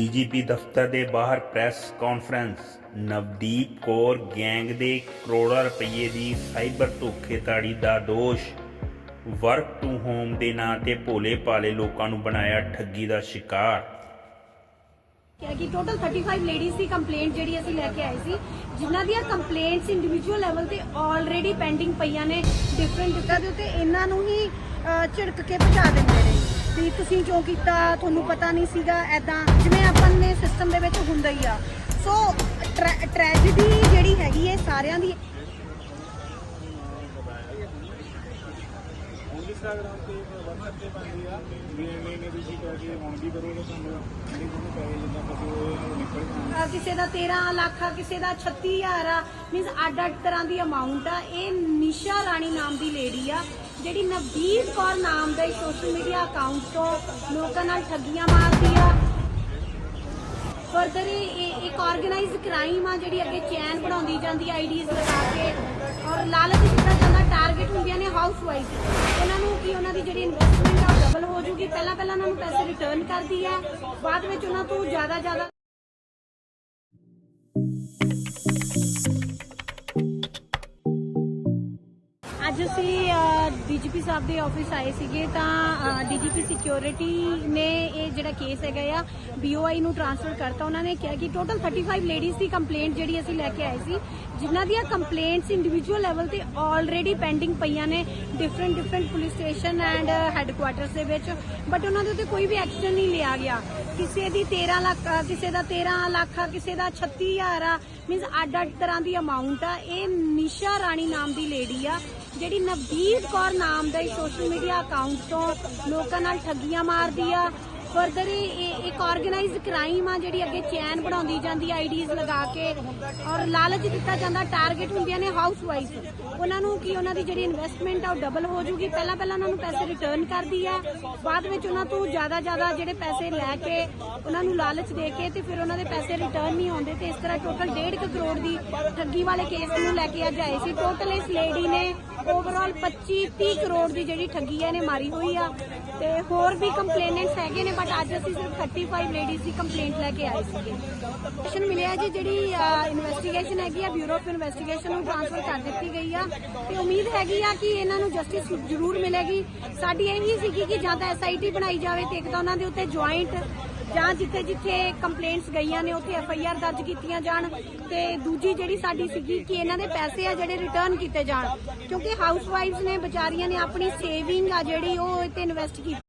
DGP ਦਫ਼ਤਰ ਦੇ ਬਾਹਰ press conference. Navdeep Kaur gang ਦੇ ਕਰੋੜਾਂ ਰੁਪਏ ਦੀ ਸਾਈਬਰ ਧੋਖੇਧੜੀ ਦਾ ਦੋਸ਼। ਵਰਕ ਟੂ ਹੋਮ ਦੇ ਨਾਂ ਤੇ ਭੋਲੇ ਭਾਲੇ ਲੋਕਾਂ ਨੂੰ ਬਣਾਇਆ ਠੱਗੀ ਦਾ ਸ਼ਿਕਾਰ। ਕਿਹਾ ਕਿ ਟੋਟਲ 35 ਲੇਡੀਜ਼ ਦੀ ਕੰਪਲੇਂਟ ਜਿਹੜੀ ਅਸੀਂ ਲੈ ਕੇ ਆਏ ਸੀ ਜਿਨ੍ਹਾਂ ਦੀਆਂ ਕੰਪਲੇਂਟਸ ਇੰਡੀਵਿਜੂਅਲ ਲੈਵਲ ਤੇ ਆਲਰੇਡੀ ਪੈਂਡਿੰਗ ਪਈਆਂ ਨੇ ਡਿਫਰੈਂਟ ਜਗ੍ਹਾ ਦੇ ਉੱਤੇ ਇਹਨਾਂ ਨੂੰ ਹੀ ਅਹ, ਝਿੜਕ ਕੇ ਭਜਾ ਦਿੰਦੇ ਨੇ। ਵੀ ਤੁਸੀਂ ਕਿਉਂ ਕੀਤਾ ਤੁਹਾਨੂੰ ਪਤਾ ਨਹੀਂ ਸੀਗਾ ਐਦਾਂ ਜਿਵੇਂ ਆਪਾਂ ਨੇ ਸਿਸਟਮ ਦੇ ਵਿੱਚ ਹੁੰਦਾ ਹੀ ਆ। ਸੋ ਟ੍ਰੈਜੇਡੀ ਜਿਹੜੀ ਹੈਗੀ ਹੈ ਸਾਰਿਆਂ ਦੀ ਇੰਸਟਾਗ੍ਰਾਮ ਤੇ WhatsApp ਤੇ ਪਾਉਂਦੀ ਆ ਵੀ ਐਵੇਂ ਨੇ ਤੁਸੀਂ ਕਹਿ ਕੇ ਹੁਣ ਵੀ ਕਰੋਗੇ ਤੁਹਾਨੂੰ ਜਿਹੜੀ ਤੁਹਾਨੂੰ ਪੈਸੇ ਜਿੱਦਾਂ ਫਸੇ ਹੋਏ ਆ ਉਹ ਨਿਕਲ ਜਾਣ। ਅਹ ਕਿਸੇ ਦਾ 13 ਲੱਖ ਆ ਕਿਸੇ ਦਾ 36000 ਆ ਮੀਨਸ ਅੱਡ ਅੱਡ ਤਰ੍ਹਾਂ ਦੀ ਅਮਾਉਂਟ ਆ। ਇਹ ਨਿਸ਼ਾ ਰਾਣੀ ਨਾਮ ਦੀ ਲੇਡੀ ਆ। ਜਿਹੜੀ ਨਵਦੀਪ ਕੌਰ ਨਾਮ ਦੇ ਸੋਸ਼ਲ ਮੀਡੀਆ ਅਕਾਊਂਟ ਤੋਂ ਲੋਕਾਂ ਨਾਲ ਠੱਗੀਆਂ ਮਾਰਦੀ ਆ। ਫਰਦਰ ਇੱਕ ਆਰਗੇਨਾਈਜ਼ਡ ਕ੍ਰਾਈਮ ਆ ਜਿਹੜੀ ਅੱਗੇ ਚੈਨ ਬਣਾਉਂਦੀ ਜਾਂਦੀ ਆਈਡੀਜ਼ ਲਗਾ ਕੇ। ਔਰ ਲਾਲਚ ਦਿੱਤਾ ਜਾਂਦਾ ਟਾਰਗੇਟ ਹੁੰਦੀਆਂ ਨੇ ਹਾਊਸ ਵਾਈਫ ਉਹਨਾਂ ਨੂੰ ਕੀ ਉਹਨਾਂ ਦੀ ਜਿਹੜੀ ਇਨਵੈਸਟਮੈਂਟ ਆ ਉਹ ਡਬਲ ਹੋ ਜੂਗੀ। ਪਹਿਲਾਂ ਪਹਿਲਾਂ ਉਹਨਾਂ ਨੂੰ ਪੈਸੇ ਰਿਟਰਨ ਕਰਦੀ ਹੈ ਬਾਅਦ ਵਿੱਚ ਉਹਨਾਂ ਤੋਂ ਜ਼ਿਆਦਾ ਜ਼ਿਆਦਾ ਅੱਜ ਅਸੀਂ ਡੀਜੀਪੀ ਸਾਹਿਬ ਦੇ ਆਫਿਸ ਆਏ ਸੀਗੇ ਤਾਂ ਡੀਜੀਪੀ ਸਿਕਿਉਰਿਟੀ ਨੇ ਇਹ ਜਿਹੜਾ ਕੇਸ ਹੈਗਾ ਆ ਬੀਓਆਈ ਨੂੰ ਟ੍ਰਾਂਸਫਰ ਕਰਤਾ। ਉਹਨਾਂ ਨੇ ਕਿਹਾ ਕਿ ਟੋਟਲ 35 ਲੇਡੀਜ਼ ਦੀ ਕੰਪਲੇਂਟ ਜਿਹੜੀ ਅਸੀਂ ਲੈ ਕੇ ਆਏ ਸੀ ਜਿਨ੍ਹਾਂ ਦੀਆਂ ਕੰਪਲੇਂਟਸ ਇੰਡੀਵਿਜੂਅਲ ਲੈਵਲ ਤੇ ਆਲਰੇਡੀ ਪੈਂਡਿੰਗ ਪਈਆਂ ਨੇ different different police station and headquarters ਦੇ ਵਿੱਚ। ਬਟ ਉਹਨਾਂ ਦੇ ਉੱਤੇ ਕੋਈ ਵੀ ਐਕਸ਼ਨ ਨਹੀਂ ਲਿਆ ਗਿਆ। ਕਿਸੇ ਦੀ 13 ਲੱਖ ਕਿਸੇ ਦਾ 13 ਲੱਖ ਆ, ਕਿਸੇ ਦਾ 36000 ਆ। ਮੀਨਸ ਅੱਡ ਅੱਡ ਤਰ੍ਹਾਂ ਦੀ ਅਮਾਉਂਟ ਆ। ਇਹ ਨਿਸ਼ਾ ਰਾਣੀ ਨਾਮ ਦੀ ਲੇਡੀ ਆ। ਜਿਹੜੀ ਨਵਦੀਪ ਕੌਰ ਨਾਮ ਦਾ ਸੋਸ਼ਲ ਮੀਡੀਆ ਅਕਾਊਂਟ ਤੋਂ ਲੋਕਾਂ ਨਾਲ ਠੱਗੀਆਂ ਮਾਰਦੀ ਆ ਫਰਦਰ ਇੱਕ ਆਰਗੇਨਾਈਜ਼ਡ ਕ੍ਰਾਈਮ ਆ ਜਿਹੜੀ ਅੱਗੇ ਚੈਨ ਬਣਾਉਂਦੀ ਜਾਂਦੀ ਆਈਡੀਜ਼ ਲਗਾ ਕੇ ਔਰ ਲਾਲਚ ਦਿੱਤਾ ਜਾਂਦਾ ਟਾਰਗੇਟ ਹੁੰਦੀਆਂ ਨੇ ਹਾਊਸ ਵਾਈਫ ਉਹਨਾਂ ਨੂੰ ਕੀ ਉਹਨਾਂ ਦੀ ਜਿਹੜੀ ਇਨਵੈਸਟਮੈਂਟ ਆ, ਉਹ ਡਬਲ ਹੋ ਜੂਗੀ। ਪਹਿਲਾਂ ਪਹਿਲਾਂ ਉਹਨਾਂ ਨੂੰ ਪੈਸੇ ਰਿਟਰਨ ਕਰਦੀ ਹੈ ਬਾਅਦ ਵਿੱਚ ਉਹਨਾਂ ਤੋਂ ਜ਼ਿਆਦਾ ਜ਼ਿਆਦਾ ਜਿਹੜੇ ਪੈਸੇ ਲੈ ਕੇ ਉਹਨਾਂ ਨੂੰ ਲਾਲਚ ਦੇ ਕੇ ਤੇ ਫਿਰ ਉਹਨਾਂ ਦੇ ਪੈਸੇ ਰਿਟਰਨ ਨਹੀਂ ਆਉਂਦੇ ਤੇ ਇਸ ਤਰ੍ਹਾਂ ਟੋਟਲ 1.5 ਕਰੋੜ ਦੀ ਠੱਗੀ ਵਾਲੇ ਕੇਸ ਨੂੰ ਲੈ ਕੇ ਅੱਜ ਆਏ ਸੀ। ਟੋਟਲ ਇਸ ਲੇਡੀ ਨੇ ਓਵਰਆਲ 25 30 ਕਰੋੜ ਦੀ ਜਿਹੜੀ ਠੱਗੀ ਹੈ ਇਹਨੇ ਮਾਰੀ ਹੋਈ ਆ। ਤੇ ਹੋਰ ਵੀ ਕੰਪਲੇਨੈਂਟਸ ਹੈਗੇ ਨੇ ਬਟ ਅੱਜ ਅਸੀਂ ਸਿਰਫ 35 ਲੇਡੀਜ਼ ਦੀ ਕੰਪਲੇਂਟ ਲੈ ਕੇ ਆਏ ਸੀਗੇ। ਇਨਫੋਰਮੇਸ਼ਨ ਮਿਲਿਆ ਜੀ ਜਿਹੜੀ ਇਨਵੈਸਟੀਗੇਸ਼ਨ ਹੈਗੀ ਆ ਬਿਊਰੋ ਆਫ ਇਨਵੈਸਟੀਗੇਸ਼ਨ ਨੂੰ ਟ੍ਰਾਂਸਫਰ ਕਰ ਦਿੱਤੀ ਗਈ ਆ। ਤੇ ਉਮੀਦ ਹੈਗੀ ਆ ਕਿ ਇਹਨਾਂ ਨੂੰ ਜਸਟਿਸ ਜ਼ਰੂਰ ਮਿਲੇਗੀ। ਸਾਡੀ ਇਹ ਹੀ ਸੀਗੀ ਕਿ ਜਾਂ ਤਾਂ ਐਸਆਈਟੀ ਬਣਾਈ ਜਾਵੇ ਤੇ ਇੱਕ ਤਾਂ ਉਹਨਾਂ ਦੇ ਉੱਤੇ ਜੁਆਇੰਟ ਜਾਂ ਜਿੱਥੇ ਜਿੱਥੇ ਕੰਪਲੇਂਟਸ ਗਈਆਂ ਨੇ, ਉੱਥੇ ਐਫ ਆਈ ਆਰ ਦਰਜ ਕੀਤੀਆਂ ਜਾਣ। ਤੇ ਦੂਜੀ ਜਿਹੜੀ ਸਾਡੀ ਸੀਗੀ ਕਿ ਇਹਨਾਂ ਦੇ ਪੈਸੇ ਆ ਜਿਹੜੇ ਰਿਟਰਨ ਕੀਤੇ ਜਾਣ। ਕਿਉਂਕਿ ਹਾਊਸ ਵਾਈਫਸ ਨੇ, ਵਿਚਾਰੀਆਂ ਨੇ ਆਪਣੀ ਸੇਵਿੰਗ ਆ ਜਿਹੜੀ, ਉਹ ਇੱਥੇ ਇਨਵੈਸਟ ਕੀਤੀ